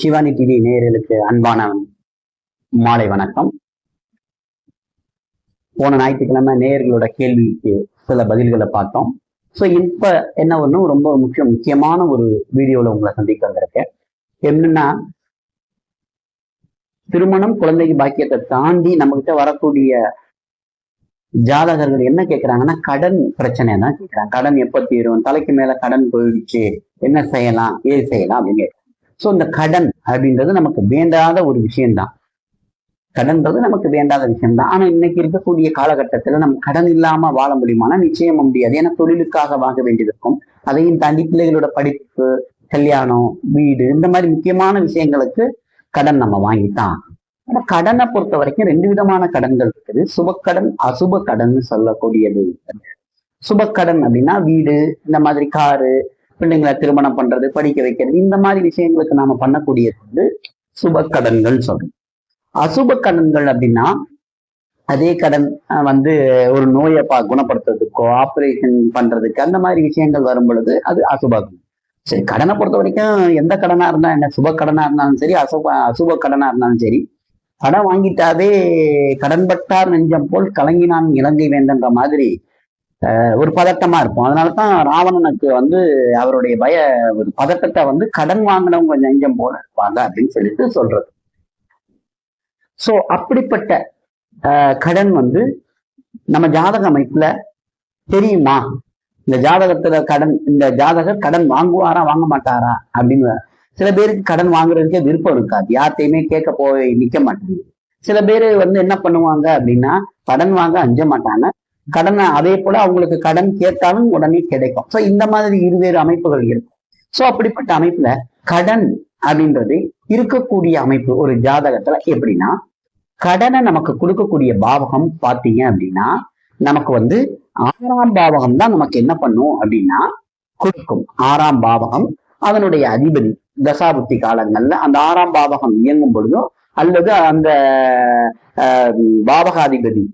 Shivani TV நேயர்களுக்கு அன்பான மாலை வணக்கம். போன ஞாயிற்றுக்கிழமை நேயர்களோட கேள்விக்கு சில பதில்களை பார்த்தோம். ஸோ இப்ப என்ன ஒன்றும் ரொம்ப முக்கியம் முக்கியமான ஒரு வீடியோல உங்களை சந்திக்க வந்திருக்கேன். என்னன்னா திருமணம் குழந்தைக்கு பாக்கியத்தை தாண்டி நம்ம கிட்ட வரக்கூடிய ஜாதகர்கள் என்ன கேட்கறாங்கன்னா கடன் பிரச்சனை தான் கேட்கறாங்க கடன் எப்ப தீரும்? தலைக்கு மேல கடன் போயிடுச்சு. என்ன செய்யலாம்? ஏது செய்யலாம் அப்படின்னு ஸோ இந்த கடன் அப்படின்றது நமக்கு வேண்டாத ஒரு விஷயம்தான். கடன்றது நமக்கு வேண்டாத விஷயம்தான். ஆனா இன்னைக்கு இருக்கக்கூடிய காலகட்டத்துல நம்ம கடன் இல்லாம வாழ முடியுமானா நிச்சயமா முடியாது. ஏன்னா தொழிலுக்காக வாங்க வேண்டியது இருக்கும் அதையும் தாண்டி பிள்ளைகளோட படிப்பு கல்யாணம் வீடு இந்த மாதிரி முக்கியமான விஷயங்களுக்கு கடன் நம்ம வாங்கித்தான். ஆனா கடனை பொறுத்த வரைக்கும் ரெண்டு விதமான கடன்கள் இருக்குது. சுபக்கடன் அசுப கடன் சொல்லக்கூடியது. சுபக்கடன் அப்படின்னா வீடு இந்த மாதிரி காரு பிள்ளைங்களை திருமணம் பண்றது படிக்க வைக்கிறது இந்த மாதிரி விஷயங்களுக்கு நாம பண்ணக்கூடியது வந்து சுப கடன்கள் சொல்றோம். அசுப கடன்கள் அப்படின்னா அதே கடன் அஹ், வந்து ஒரு நோயை பா குணப்படுத்துறதுக்கோ ஆப்ரேஷன் பண்றதுக்கு அந்த மாதிரி விஷயங்கள் வரும் பொழுது அது அசுப சரி கடனை பொறுத்த வரைக்கும் எந்த கடனா இருந்தா என்ன? சுப கடனா இருந்தாலும் சரி அசுப அசுப கடனா இருந்தாலும் சரி கடன் வாங்கிட்டாவே கடன்பட்டார் நெஞ்சம் போல் கலங்கினான் இலங்கை வேண்டன்ற மாதிரி ஒரு பதட்டமா இருக்கும் அதனாலதான் ராவணனுக்கு வந்து அவருடைய பய ஒரு பதட்டத்தை வந்து கடன் வாங்கினவங்க நெஞ்சம் போல இருப்பாங்க அப்படின்னு சொல்லிட்டு சொல்றது. சோ அப்படிப்பட்ட கடன் வந்து நம்ம ஜாதக அமைப்புல தெரியுமா? இந்த ஜாதகத்துல கடன் இந்த ஜாதகர் கடன் வாங்குவாரா வாங்க மாட்டாரா அப்படின்னு சில பேருக்கு கடன் வாங்குறதுக்கே விருப்பம் இருக்காது. யார்த்தையுமே கேட்க போய் நிக்க மாட்டாங்க சில பேர் வந்து என்ன பண்ணுவாங்க அப்படின்னா கடன் வாங்க அஞ்ச மாட்டாங்க. கடனை அதே போல அவங்களுக்கு கடன் கேட்டாலும் உடனே கிடைக்கும். ஸோ இந்த மாதிரி இருவேறு அமைப்புகள் இருக்கும். ஸோ அப்படிப்பட்ட அமைப்புல கடன் அப்படின்றது இருக்கக்கூடிய அமைப்பு ஒரு ஜாதகத்துல எப்படின்னா கடனை நமக்கு கொடுக்கக்கூடிய பாவகம் பார்த்தீங்க அப்படின்னா நமக்கு வந்து ஆறாம் பாவகம் தான் நமக்கு என்ன பண்ணும் அப்படின்னா கொடுக்கும். ஆறாம் பாவகம் அதனுடைய அதிபதி தசாபுத்தி காலங்கள்ல அந்த ஆறாம் பாவகம் இயங்கும் பொழுதோ அல்லது அந்த ஆஹ், பாவகாதிபதி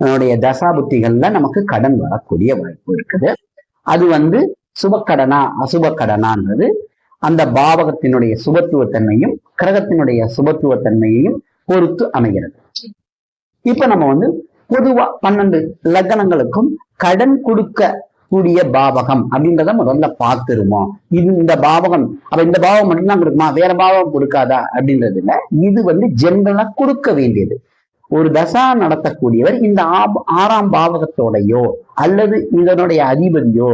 அதனுடைய தசாபுத்திகள்ல நமக்கு கடன் வரக்கூடிய வாய்ப்பு இருக்குது. அது வந்து சுபக்கடனா அசுபக்கடனான்றது. அந்த பாவகத்தினுடைய சுபத்துவத்தன்மையும் கிரகத்தினுடைய சுபத்துவத்தன்மையையும் பொறுத்து அமைகிறது. இப்ப நம்ம வந்து பொதுவா பன்னெண்டு லக்னங்களுக்கும் கடன் கொடுக்க கூடிய பாவகம் அப்படின்றத முதல்ல பார்த்துருவோம். இது இந்த பாவகம் அப்ப இந்த பாவம் மட்டும்தான் கொடுக்குமா? வேற பாவம் கொடுக்காதா அப்படின்றது இல்ல இது வந்து ஜென்ரலா கொடுக்க வேண்டியது. ஒரு தசா நடத்தக்கூடியவர் இந்த ஆறாம் பாவகத்தோடையோ அல்லது இதனுடைய அதிபதியோ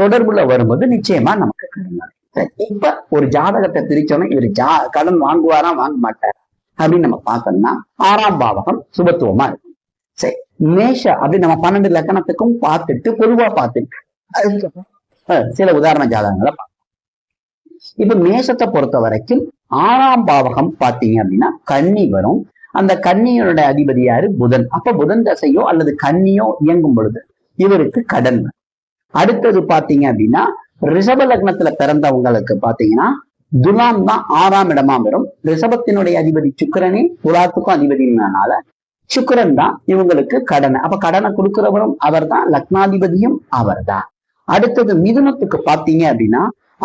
தொடர்புல வரும்போது நிச்சயமா நமக்கு கடன் வரும். சரி, இப்ப ஒரு ஜாதகத்தை பிரிச்சோன்னா இவர் ஜா கடன் வாங்குவாரா வாங்க மாட்டாரா அப்படின்னு நம்ம பார்த்தோம்னா ஆறாம் பாவகம் சுபத்துவமா இருக்கும். சரி மேஷ அப்படி நம்ம பன்னெண்டு லக்கணத்துக்கும் பார்த்துட்டு பொதுவா பார்த்துட்டு அதுக்கப்புறம்? சில உதாரண ஜாதகங்களை பார்ப்போம் இப்ப மேஷத்தை பொறுத்த வரைக்கும் ஆறாம் பாவகம் பார்த்தீங்க அப்படின்னா கன்னி வரும் அந்த கன்னியோட அதிபதி யாரு? புதன். அப்ப புதன் தசையோ அல்லது கன்னியோ இயங்கும் பொழுது இவருக்கு கடன். அடுத்தது பாத்தீங்க அப்படின்னா ரிஷப லக்னத்துல பிறந்தவங்களுக்கு பாத்தீங்கன்னா துலாம் தான் ஆறாம் இடமா வரும். ரிஷபத்தினுடைய அதிபதி சுக்கிரனே துலாத்துக்கும் அதிபதினால சுக்கரன் தான் இவங்களுக்கு கடனை. அப்ப கடனை கொடுக்கிறவரும் அவர்தான் லக்னாதிபதியும் அவர்தான். அடுத்தது மிதுனத்துக்கு பாத்தீங்க அப்படின்னா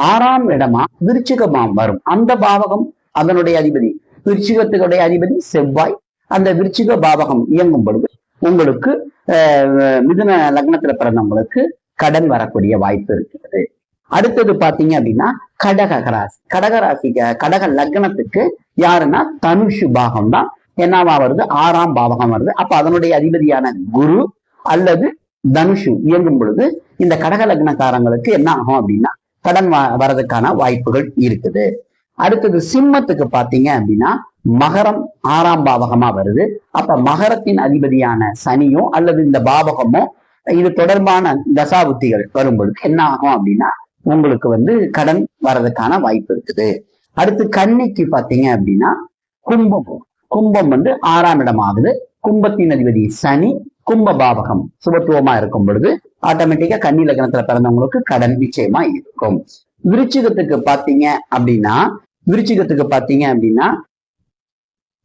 ஆறாம் இடமா விருச்சிகமாம் வரும். அந்த பாவகம் அதனுடைய அதிபதி விருச்சிகத்துடைய அதிபதி செவ்வாய் அந்த விருச்சிக பாவகம் இயங்கும் பொழுது உங்களுக்கு மிதுன லக்னத்துல பிறந்தவங்களுக்கு கடன் வரக்கூடிய வாய்ப்பு இருக்கிறது. அடுத்தது பாத்தீங்க அப்படின்னா கடக ராசி. கடக ராசிக்கு கடக லக்னத்துக்கு யாருன்னா தனுஷு பாகம் தான். என்னவா வருது? ஆறாம் பாவகம் வருது. அப்ப அதனுடைய அதிபதியான குரு அல்லது தனுஷு இயங்கும் பொழுது இந்த கடக லக்னக்காரங்களுக்கு என்ன ஆகும் அப்படின்னா கடன் வரதுக்கான வாய்ப்புகள் இருக்குது. அடுத்தது சிம்மத்துக்கு பாத்தீங்க அப்படின்னா மகரம் ஆறாம் பாவகமா வருது. அப்ப மகரத்தின் அதிபதியான சனியோ அல்லது இந்த பாவகமோ இது தொடர்பான தசாபுத்திகள் வரும்பொழுது என்ன ஆகும் அப்படின்னா உங்களுக்கு வந்து கடன் வர்றதுக்கான வாய்ப்பு இருக்குது. அடுத்து கன்னிக்கு பாத்தீங்க அப்படின்னா கும்பம். கும்பம் வந்து ஆறாம் இடம் ஆகுது. கும்பத்தின் அதிபதி சனி கும்ப பாவகம் சுபத்துவமா இருக்கும் பொழுது ஆட்டோமேட்டிக்கா கன்னி லக்னத்துல பிறந்தவங்களுக்கு கடன் நிச்சயமா இருக்கும். விருச்சிகத்துக்கு பாத்தீங்க அப்படின்னா விருச்சிகத்துக்கு பார்த்தீங்க அப்படின்னா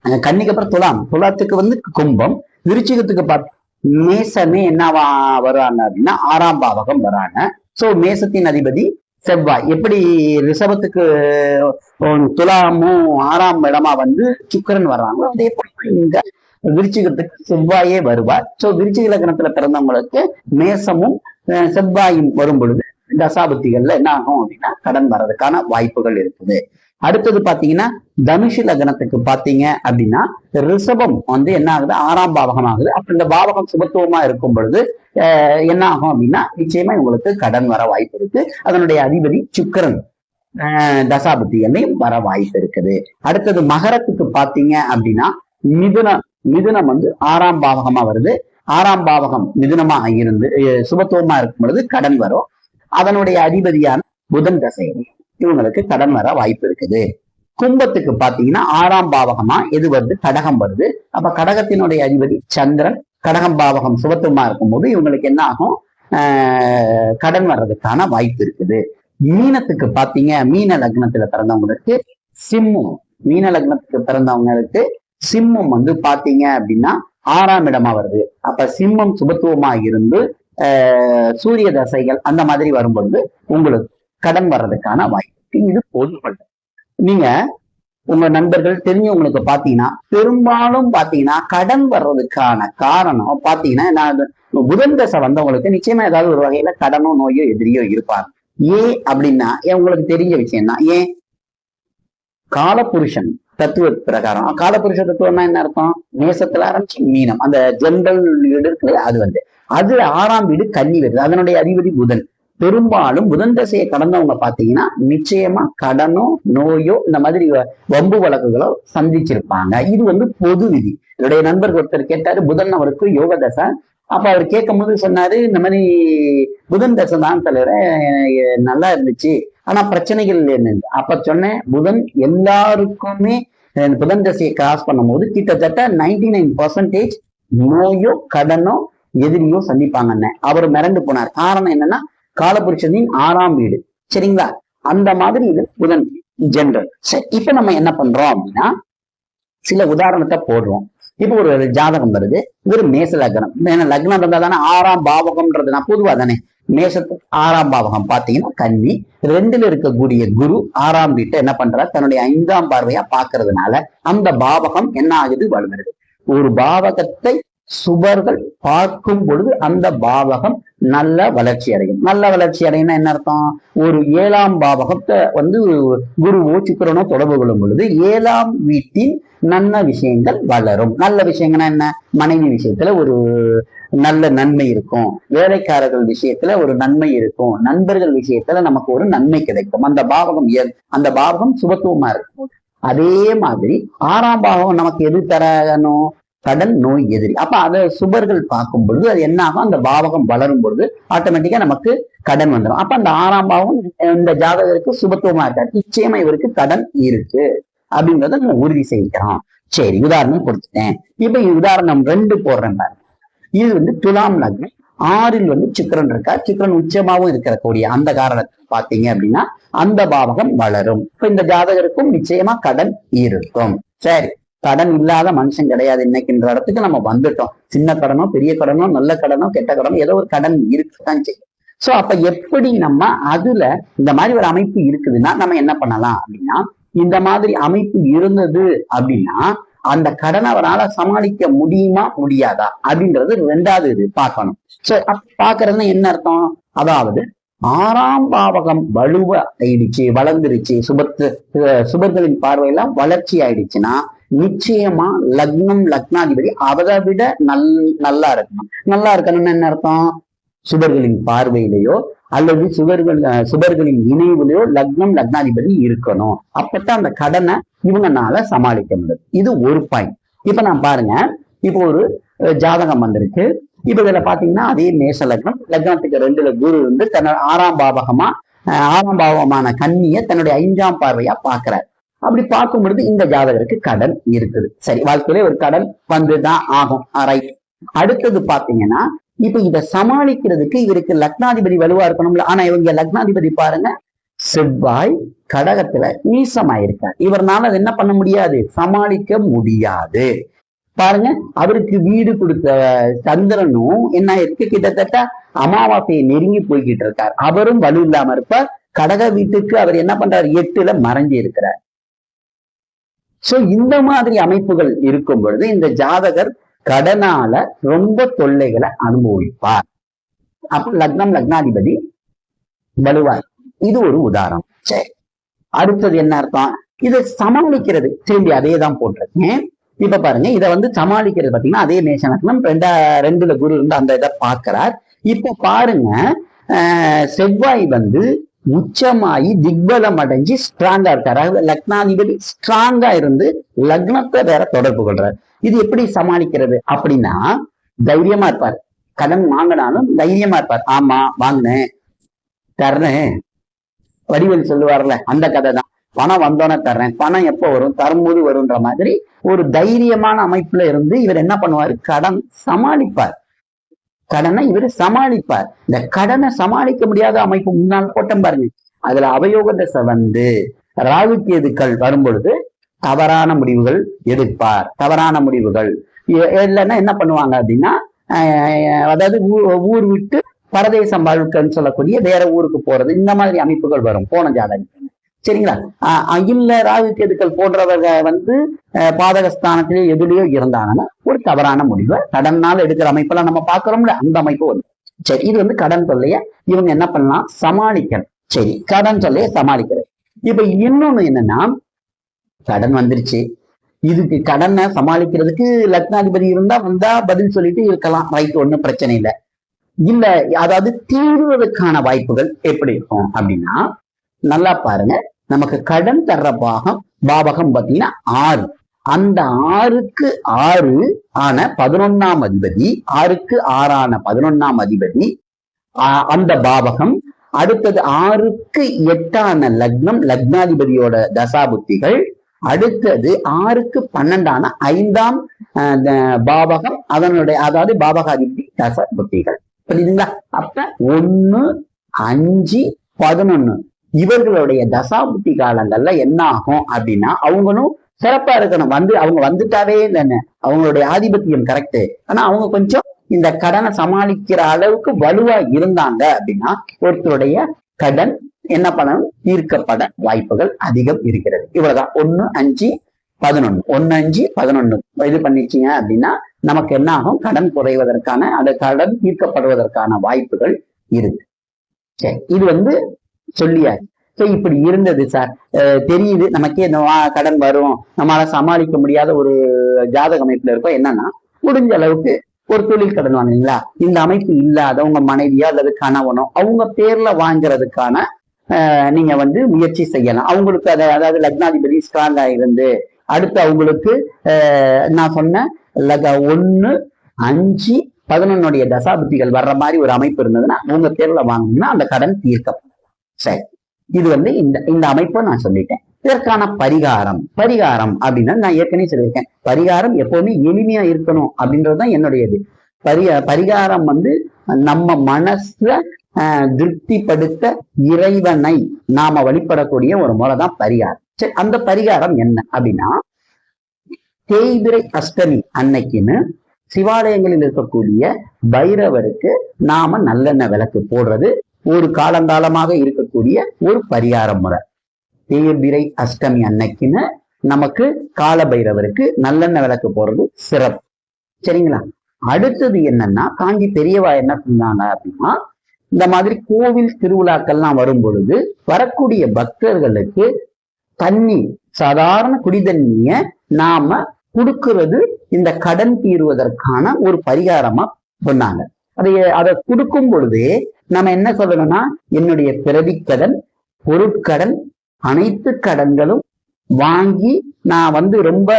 அஹ் கன்னிக்கு அப்புறம் துலாம் துலாத்துக்கு வந்து கும்பம் விருச்சிகத்துக்கு பார்த்து மேசமே என்னவா வராங்க அப்படின்னா ஆறாம் பாவகம் வராங்க. சோ மேசத்தின் அதிபதி செவ்வாய். எப்படி ரிஷபத்துக்கு துலாமும் ஆறாம் இடமா வந்து சுக்கிரன் வர்றாங்களோ அதே போல இங்க விருச்சிகத்துக்கு செவ்வாயே வருவார். சோ விருச்சிக லக்னத்துல பிறந்தவங்களுக்கு மேசமும் அஹ், செவ்வாயும் வரும் பொழுது தசாபுத்திகள்ல என்ன ஆகும் அப்படின்னா கடன் வர்றதுக்கான வாய்ப்புகள் இருக்குது. அடுத்தது பாத்தீங்கன்னா தனுஷு லக்னத்துக்கு பாத்தீங்க அப்படின்னா ரிஷபம் வந்து என்ன ஆகுது? ஆறாம் பாவகம் ஆகுது. அப்ப இந்த பாவகம் சுபத்துவமா இருக்கும் பொழுது அஹ், என்ன ஆகும் அப்படின்னா நிச்சயமா உங்களுக்கு கடன் வர வாய்ப்பு இருக்கு. அதனுடைய அதிபதி சுக்கிரன் அஹ், வர வாய்ப்பு இருக்குது. அடுத்தது மகரத்துக்கு பாத்தீங்க அப்படின்னா மிதுனம் மிதுனம் வந்து ஆறாம் பாவகமா வருது. ஆறாம் பாவகம் மிதுனமா இருந்து சுபத்துவமா இருக்கும் பொழுது கடன் வரும். அதனுடைய அதிபதியான புதன் தசை. இவங்களுக்கு கடன் வர வாய்ப்பு இருக்குது. கும்பத்துக்கு பாத்தீங்கன்னா ஆறாம் பாவகமா எது வருது? கடகம் வருது. அப்ப கடகத்தினுடைய அதிபதி சந்திரன் கடகம் பாவகம் சுபத்துவமா இருக்கும்போது இவங்களுக்கு என்ன ஆகும்? கடன் வர்றதுக்கான வாய்ப்பு இருக்குது. மீனத்துக்கு பாத்தீங்க மீன லக்னத்துல பிறந்தவங்களுக்கு சிம்மம் மீன லக்னத்துக்கு பிறந்தவங்களுக்கு சிம்மம் வந்து பாத்தீங்க அப்படின்னா ஆறாம் இடமா வருது. அப்ப சிம்மம் சுபத்துவமா இருந்து சூரிய தசைகள் அந்த மாதிரி வரும்பொழுது உங்களுக்கு கடன் வர்றதுக்கான வாய்ப்பு. இது பொதுப்பட்ட நீங்க உங்க நண்பர்கள் தெரிஞ்சவங்களுக்கு பாத்தீங்கன்னா பெரும்பாலும் பாத்தீங்கன்னா கடன் வர்றதுக்கான காரணம் பாத்தீங்கன்னா நான் புதன் தசை வந்தவங்களுக்கு நிச்சயமா ஏதாவது ஒரு வகையில கடனோ நோயோ எதிரியோ இருப்பாங்க. ஏன் அப்படின்னா ஏன் உங்களுக்கு தெரிஞ்ச விஷயம் தான் ஏன் காலபுருஷன் தத்துவ பிரகாரம் காலபுருஷ தத்துவம்னா என்ன அர்த்தம்? நேசத்துல ஆரம்பிச்சு மீனம். அந்த ஜென்ரல் வீடு இருக்கு அது வந்து. அது ஆறாம் வீடு கன்னி வருது. அதனுடைய அதிபதி புதன். பெரும்பாலும் புதன் தசையை கடந்தவங்க பாத்தீங்கன்னா நிச்சயமா கடனோ நோயோ இந்த மாதிரி வம்பு வழக்குகளோ சந்திச்சிருப்பாங்க. இது வந்து பொது விதி. என்னுடைய நண்பர் ஒருத்தர் கேட்டாரு புதன் அவருக்கு யோக தசை. அப்ப அவர் கேட்கும் போது சொன்னாரு இந்த மாதிரி புதன் தசை தான் தலைவர நல்லா இருந்துச்சு. ஆனா பிரச்சனைகள் என்ன? அப்ப சொன்னேன் புதன் எல்லாருக்குமே புதன் தசையை கிராஸ் பண்ணும்போது கிட்டத்தட்ட நைன்டி நைன் பர்சன்டேஜ் நோயோ கடனோ எதிரியோ சந்திப்பாங்கன்னு. அவர் மிரண்டு போனார். காரணம் என்னன்னா காலபுருஷனின் ஆறாம் வீடு. சரிங்களா? அந்த மாதிரி இது புதன் ஜென்ரல் சரி இப்ப நம்ம என்ன பண்றோம் அப்படின்னா சில உதாரணத்தை போடுறோம். இப்போ ஒரு ஜாதகம் வருது ஒரு மேச லக்னம். ஏன்னா லக்னம் இருந்தா தானே ஆறாம் பாவகம்ன்றது நான் பொதுவா தானே. மேசத்துக்கு ஆறாம் பாவகம் பாத்தீங்கன்னா கன்னி ரெண்டுல இருக்கக்கூடிய குரு ஆறாம் வீட்டை என்ன பண்றார்? தன்னுடைய ஐந்தாம் பார்வையா பாக்குறதுனால அந்த பாவகம் என்ன ஆகுது? வலுகிறது ஒரு பாவகத்தை சுபர்கள் பார்க்கும் பொழுது அந்த பாவகம் நல்ல வளர்ச்சி அடையும். நல்ல வளர்ச்சி அடையும்னா என்ன அர்த்தம்? ஒரு ஏழாம் பாவகத்தை வந்து குருவோ சுக்கிரனோ தொடர்பு கொள்ளும் பொழுது ஏழாம் வீட்டின் நல்ல விஷயங்கள் வளரும். நல்ல விஷயங்கள்னா என்ன? மனைவி விஷயத்துல ஒரு நல்ல நன்மை இருக்கும். வேலைக்காரர்கள் விஷயத்துல ஒரு நன்மை இருக்கும். நண்பர்கள் விஷயத்துல நமக்கு ஒரு நன்மை கிடைக்கும். அந்த பாவகம் அந்த பாவகம் சுபத்துவமா இருக்கும். அதே மாதிரி ஆறாம் பாவம் நமக்கு எது தரணும் கடன் நோய் எதிரி. அப்ப அதை சுபர்கள் பார்க்கும் பொழுது அது என்ன ஆகும்? அந்த பாவகம் வளரும் பொழுது ஆட்டோமேட்டிக்கா நமக்கு கடன் வந்துடும் அப்ப அந்த ஆறாம் பாவம் இந்த ஜாதகருக்கு சுபத்துவமா இருக்காது. நிச்சயமா இவருக்கு கடன் இருக்கு அப்படின்றத நம்ம உறுதி செய்கிறோம். சரி உதாரணம் கொடுத்துட்டேன். இப்ப உதாரணம் ரெண்டு போடுறேன் பாருங்க. இது வந்து துலாம் லக்னம் ஆறில் வந்து சுக்கிரன் இருக்கா சுக்கிரன் உச்சமாவும் இருக்கக்கூடிய அந்த காரணத்தை பாத்தீங்க அப்படின்னா அந்த பாவகம் வளரும். இப்ப இந்த ஜாதகருக்கும் நிச்சயமா கடன் இருக்கும். சரி கடன் இல்லாத மனுஷன் கிடையாது. இன்னைக்குன்ற இடத்துக்கு நம்ம வந்துட்டோம். சின்ன கடனோ பெரிய கடனோ நல்ல கடனோ கெட்ட கடனோ ஏதோ ஒரு கடன் இருக்குதான் செய்யும். சோ அப்ப எப்படி நம்ம அதுல இந்த மாதிரி ஒரு அமைப்பு இருக்குதுன்னா நம்ம என்ன பண்ணலாம் அப்படின்னா இந்த மாதிரி அமைப்பு இருந்தது அப்படின்னா அந்த கடனை அவரால சமாளிக்க முடியுமா முடியாதா? அப்படின்றது ரெண்டாவது இது பார்க்கணும். சோ பாக்குறதுன்னா என்ன அர்த்தம்? அதாவது ஆறாம் பாவகம் வலுவ ஆயிடுச்சு வளர்ந்துருச்சு. சுபத்து சுபர்களின் பார்வையெல்லாம் வளர்ச்சி ஆயிடுச்சுன்னா நிச்சயமா லக்னம் லக்னாதிபதி. அவரை விட நல் நல்லா இருக்கணும். நல்லா இருக்கணும்னு என்ன அர்த்தம்? சுபர்களின் பார்வையிலேயோ அல்லது சுபர்கள் சுபர்களின் இணைவுலையோ லக்னம் லக்னாதிபதி இருக்கணும். அப்பதான் அந்த கடனை இவங்கனால சமாளிக்க முடியும். இது ஒரு பாயிண்ட் இப்ப நான் பாருங்க. இப்போ ஒரு ஜாதகம் வந்திருக்கு. இப்ப இதுல பாத்தீங்கன்னா அதே மேஷ லக்னம். லக்னத்துக்கு ரெண்டுல குரு வந்து தன்னோட ஆறாம் பாவகமா அஹ், ஆறாம் பாவகமான கண்ணிய தன்னுடைய ஐந்தாம் பார்வையா பாக்குறாரு அப்படி பார்க்கும் பொழுது இந்த ஜாதகருக்கு கடன் இருக்குது. சரி வாழ்க்கையில ஒரு கடன் வந்துதான் ஆகும். ரைட் அடுத்தது பாத்தீங்கன்னா இப்ப இதை சமாளிக்கிறதுக்கு இவருக்கு லக்னாதிபதி வலுவா இருக்கணும்ல. ஆனா இவங்க லக்னாதிபதி பாருங்க செவ்வாய் கடகத்துல நீசமாயிருக்கார். இவர்னால அதை என்ன பண்ண முடியாது? சமாளிக்க முடியாது. பாருங்க அவருக்கு வீடு கொடுத்த சந்திரனும் என்ன இருக்கு கிட்டத்தட்ட அமாவாசையை நெருங்கி போய்கிட்டு இருக்கார். அவரும் வலு இல்லாம இருப்பார். கடக வீட்டுக்கு அவர் என்ன பண்றாரு? எட்டுல மறைஞ்சு இருக்கிறார் சோ இந்த மாதிரி அமைப்புகள் இருக்கும் பொழுது இந்த ஜாதகர் கடனால ரொம்ப தொல்லைகளை அனுபவிப்பார். அப்ப லக்னம் லக்னாதிபதி வலுவார். இது ஒரு உதாரணம். சரி அடுத்தது என்ன அர்த்தம்? இதை சமாளிக்கிறது. திரும்பி அதே தான் போட்டிருக்கேன். இப்ப பாருங்க இதை வந்து சமாளிக்கிறது பாத்தீங்கன்னா அதே நேஷன் லக்னம். ரெண்டா ரெண்டுல குரு இருந்து அந்த இதை பார்க்கிறார். இப்ப பாருங்க ஆஹ் செவ்வாய் வந்து உச்சமாயி திக்பலம் அடைஞ்சு ஸ்ட்ராங்கா இருக்காரு. அதாவது லக்னாதிபதி ஸ்ட்ராங்கா இருந்து லக்னத்தை வேற தொடர்பு கொள்றாரு. இது எப்படி சமாளிக்கிறது அப்படின்னா தைரியமா இருப்பார். கடன் வாங்கினாலும் தைரியமா இருப்பார். ஆமா வாங்கினேன் தர்றேன். வடிவல் சொல்லுவார்ல அந்த கதை தான். பணம் வந்தோன்னே தர்றேன். பணம் எப்போ வரும்? தரும்போது வரும்ன்ற மாதிரி ஒரு தைரியமான அமைப்புல இருந்து இவர் என்ன பண்ணுவாரு? கடன் சமாளிப்பார். கடனை இவர் சமாளிப்பார். இந்த கடனை சமாளிக்க முடியாத அமைப்பு முன்னால் போட்டம் பாருங்க. அதுல அவயோக தசை வந்து ராகு கேதுக்கள் வரும் பொழுது தவறான முடிவுகள் எடுப்பார். தவறான முடிவுகள். இல்லைன்னா என்ன பண்ணுவாங்க அப்படின்னா ஆஹ் அதாவது ஊர் விட்டு பரதேசம் வாழ்க்கைன்னு சொல்லக்கூடிய வேற ஊருக்கு போறது. இந்த மாதிரி அமைப்புகள் வரும். போன ஜாதகம். சரிங்களா? ஆஹ் ஆஹ் இல்ல ராகு கேதுக்கள் போன்றவங்க வந்து ஆஹ் பாதகஸ்தானத்திலே இருந்தாங்கன்னா ஒரு தவறான முடிவை கடனால் எடுக்கிற அமைப்பெல்லாம் நம்ம பாக்குறோம்ல அந்த அமைப்பு வந்து. சரி இது வந்து கடன் தொல்லைய? இவங்க என்ன பண்ணலாம்? சமாளிக்கணும். சரி கடன் தொல்லைய சமாளிக்கிறது இப்ப இன்னொன்னு என்னன்னா கடன் வந்துருச்சு. இதுக்கு கடனை சமாளிக்கிறதுக்கு லக்னாதிபதி இருந்தா வந்தா பதில் சொல்லிட்டு இருக்கலாம். ரைட் ஒண்ணும் பிரச்சனை இல்லை. இல்ல அதாவது தீர்வதற்கான வாய்ப்புகள் எப்படி இருக்கும் அப்படின்னா நல்லா பாருங்க. நமக்கு கடன் தர்ற பாகம் பாவகம் பாத்தீங்கன்னா ஆறு. அந்த ஆறுக்கு ஆறு ஆன பதினொன்னாம் அதிபதி ஆறுக்கு ஆறான பதினொன்னாம் அதிபதி அந்த பாவகம். அடுத்தது ஆறுக்கு எட்டான லக்னம் லக்னாதிபதியோட தசாபுத்திகள். அடுத்தது ஆறுக்கு பன்னெண்டான ஐந்தாம் ஆஹ் பாவகம் அதனுடைய அதாவது பாவகாதிபதி தசாபுத்திகள். புரியுதுங்களா? அப்ப ஒண்ணு அஞ்சு பதினொன்னு. இவர்களுடைய தசாபுத்தி காலங்கள்ல என்ன ஆகும் அப்படின்னா அவங்களும் சிறப்பா இருக்கணும். வந்து அவங்க வந்துட்டாவே இல்லைன்னு. அவங்களுடைய ஆதிபத்தியம் கரெக்ட் ஆனா அவங்க கொஞ்சம் இந்த கடனை சமாளிக்கிற அளவுக்கு வலுவா இருந்தாங்க அப்படின்னா ஒருத்தருடைய கடன் என்ன பண்ணணும் தீர்க்கப்பட வாய்ப்புகள் அதிகம் இருக்கிறது. இவ்வளவுதான். ஒண்ணு அஞ்சு பதினொன்னு. ஒன்னு அஞ்சு பதினொன்னு. இது பண்ணிச்சீங்க அப்படின்னா நமக்கு என்ன ஆகும்? கடன் குறைவதற்கான அந்த கடன் தீர்க்கப்படுவதற்கான வாய்ப்புகள் இருக்கு. சரி இது வந்து சொல்லியாச்சு. ஸோ இப்படி இருந்தது சார் தெரியுது. நமக்கே இந்த கடன் வரும். நம்மளால சமாளிக்க முடியாத ஒரு ஜாதக அமைப்புல இருக்கோம். என்னன்னா முடிஞ்ச அளவுக்கு ஒரு தொழில் கடன் வாங்குறீங்களா இந்த அமைப்பு இல்லாத உங்க மனைவியோ அல்லது கணவனோ அவங்க பேர்ல வாங்குறதுக்கான நீங்க வந்து முயற்சி செய்யலாம். அவங்களுக்கு அதை அதாவது லக்னாதிபதி ஸ்ட்ராங்கா இருந்து அடுத்து அவங்களுக்கு நான் சொன்ன லக ஒன்று அஞ்சு பதினொன்னுடைய தசாபுத்திகள் வர்ற மாதிரி ஒரு அமைப்பு இருந்ததுன்னா உங்க பேர்ல வாங்கணும்னா அந்த கடன் தீர்க்கப்படும். சரி. இது வந்து இந்த இந்த அமைப்பை நான் சொல்லிட்டேன். இதற்கான பரிகாரம் பரிகாரம் அப்படின்னா நான் ஏற்கனவே சொல்லியிருக்கேன். பரிகாரம் எப்பவுமே எளிமையா இருக்கணும் அப்படின்றதுதான் என்னுடையது. பரி பரிகாரம் வந்து நம்ம மனசுல திருப்திப்படுத்த இறைவனை நாம வழிபடக்கூடிய ஒரு முறை தான் பரிகாரம். சரி அந்த பரிகாரம் என்ன அப்படின்னா தேய்பிரை அஷ்டமி அன்னைக்குன்னு சிவாலயங்களில் இருக்கக்கூடிய பைரவருக்கு நாம நல்லெண்ணெய் விளக்கு போடுறது ஒரு காலங்காலமாக இருக்கக்கூடிய ஒரு பரிகார முறை. தேய்பிரை அஷ்டமி அன்னைக்குன்னு நமக்கு கால பைரவருக்கு நல்லெண்ணெய் விளக்கு போறது சிறப்பு. சரிங்களா? அடுத்தது என்னன்னா காஞ்சி பெரியவா என்ன பண்ணாங்க அப்படின்னா இந்த மாதிரி கோவில் திருவிழாக்கள்லாம் வரும் பொழுது வரக்கூடிய பக்தர்களுக்கு தண்ணி சாதாரண குடிதண்ணிய நாம கொடுக்கிறது இந்த கடன் தீருவதற்கான ஒரு பரிகாரமா சொன்னாங்க. அதை அதை கொடுக்கும் பொழுதே நம்ம என்ன சொல்லணும்னா என்னுடைய பிறவிக்கடன் பொருட்கடன் அனைத்து கடன்களும் வாங்கி நான் வந்து ரொம்ப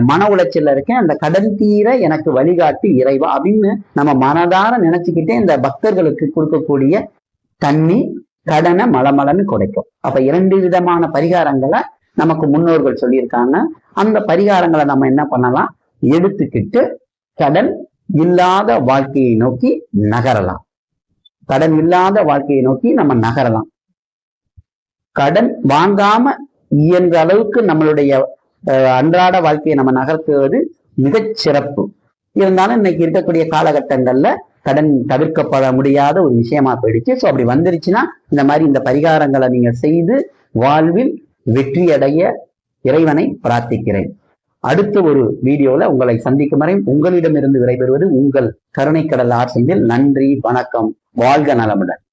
மன உளைச்சல்ல இருக்கேன். அந்த கடன் தீர எனக்கு வழிகாட்டு இறைவா அப்படின்னு நம்ம மனதார நினைச்சுக்கிட்டே இந்த பக்தர்களுக்கு கொடுக்கக்கூடிய தண்ணி கடனை மலமலன்னு குறைக்கும். அப்ப இரண்டு விதமான பரிகாரங்களை நமக்கு முன்னோர்கள் சொல்லியிருக்காங்க. அந்த பரிகாரங்களை நம்ம என்ன பண்ணலாம்? எடுத்துக்கிட்டு கடன் இல்லாத வாழ்க்கையை நோக்கி நகரலாம். கடன் இல்லாத வாழ்க்கையை நோக்கி நம்ம நகரலாம். கடன் வாங்காம இயன்ற அளவுக்கு நம்மளுடைய அன்றாட வாழ்க்கையை நம்ம நகர்த்துவது மிகச் சிறப்பு. இருந்தாலும் இன்னைக்கு இருக்கக்கூடிய காலகட்டங்கள்ல கடன் தவிர்க்கப்பட முடியாத ஒரு விஷயமா போயிடுச்சு. ஸோ அப்படி வந்துருச்சுன்னா இந்த மாதிரி இந்த பரிகாரங்களை நீங்க செய்து வாழ்வில் வெற்றி அடைய இறைவனை பிரார்த்திக்கிறேன். அடுத்த ஒரு வீடியோல உங்களை சந்திக்கும் வரை உங்களிடமிருந்து விடைபெறுவது உங்கள் கருணைக்கடல் ஆர் செந்தில் நன்றி வணக்கம். வாழ்க நலமுடன்.